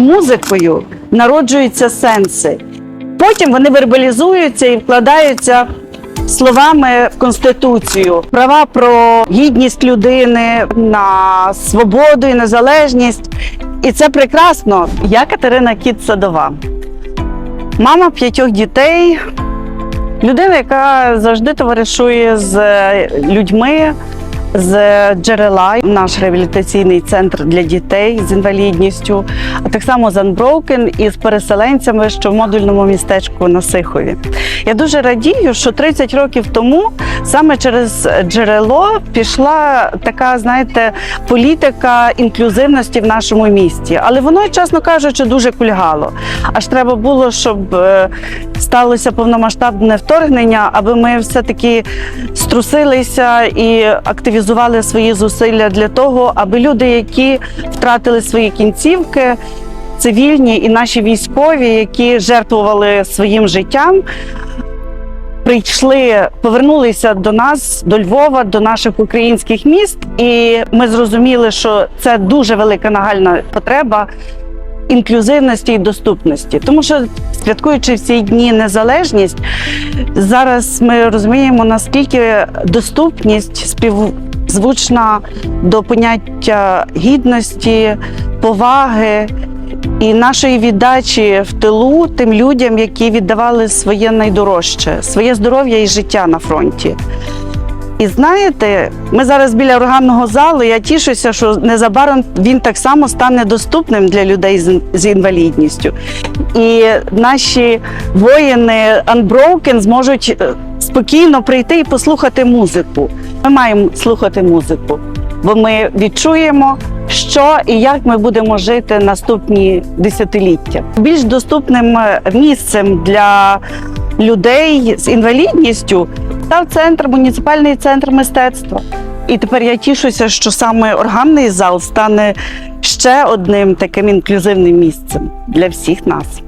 Музикою народжуються сенси. Потім вони вербалізуються і вкладаються словами в конституцію. Права про гідність людини на свободу і незалежність. І це прекрасно. Я Катерина Кіт Садова, мама п'ятьох дітей, людина, яка завжди товаришує з людьми. З джерела наш реабілітаційний центр для дітей з інвалідністю, а так само з Unbroken і з переселенцями, що в модульному містечку на Сихові. Я дуже радію, що 30 років тому саме через джерело пішла така, знаєте, політика інклюзивності в нашому місті. Але воно, чесно кажучи, дуже кульгало. Аж треба було, щоб е, сталося повномасштабне вторгнення, аби ми все-таки струсилися і активізували свої зусилля для того, аби люди, які втратили свої кінцівки, цивільні і наші військові, які жертвували своїм життям. Прийшли, повернулися до нас, до Львова, до наших українських міст, і ми зрозуміли, що це дуже велика нагальна потреба інклюзивності і доступності. Тому що святкуючи всі дні незалежність, зараз ми розуміємо, наскільки доступність співзвучна до поняття гідності, поваги. І нашої віддачі в тилу тим людям, які віддавали своє найдорожче, своє здоров'я і життя на фронті. І знаєте, ми зараз біля органного залу. Я тішуся, що незабаром він так само стане доступним для людей з, інвалідністю. І наші воїни Unbroken зможуть е, спокійно прийти і послухати музику. Ми маємо слухати музику, бо ми відчуємо, що і як ми будемо жити наступні десятиліття. Більш доступним е, місцем для людей з інвалідністю став центр, муніципальний центр мистецтва. І тепер я тішуся, що саме органний зал стане ще одним таким інклюзивним місцем для всіх нас.